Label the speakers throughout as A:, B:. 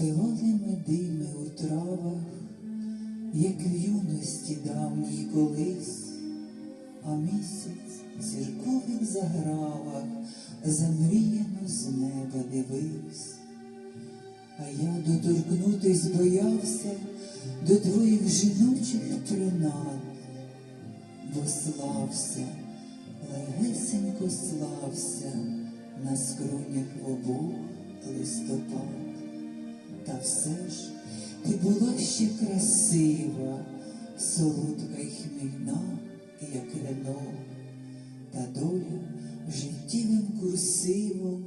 A: Співали медими у травах, як в юності давній колись, а місяць в зіркових загравах замріяно з неба дивився. А я доторкнутись боявся до твоїх жіночих принад, бо слався, легесенько слався на скронях обох листопад. Та все ж ти була ще красива, солодка й хмільна, як вино, та доля життєвим курсивом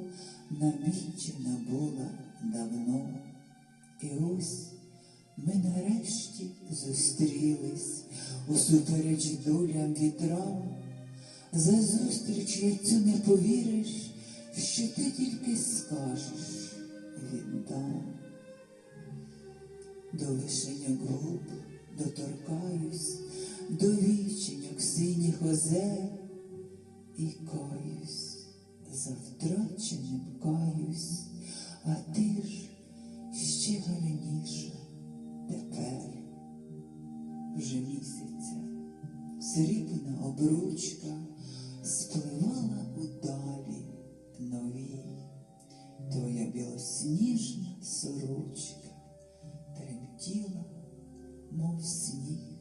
A: намічена була давно. І ось ми нарешті зустрілись усупереч долям вітрам. За зустріч як цю не повіриш, що ти тільки До вишеньок губ доторкаюсь, до віченьок синіх озер і каюсь, за втраченим каюсь, а ти ж ще гарніша тепер. Вже місяця срібна обручка спливала удалі новій, твоя білосніжна сорочка Dila Monsigny.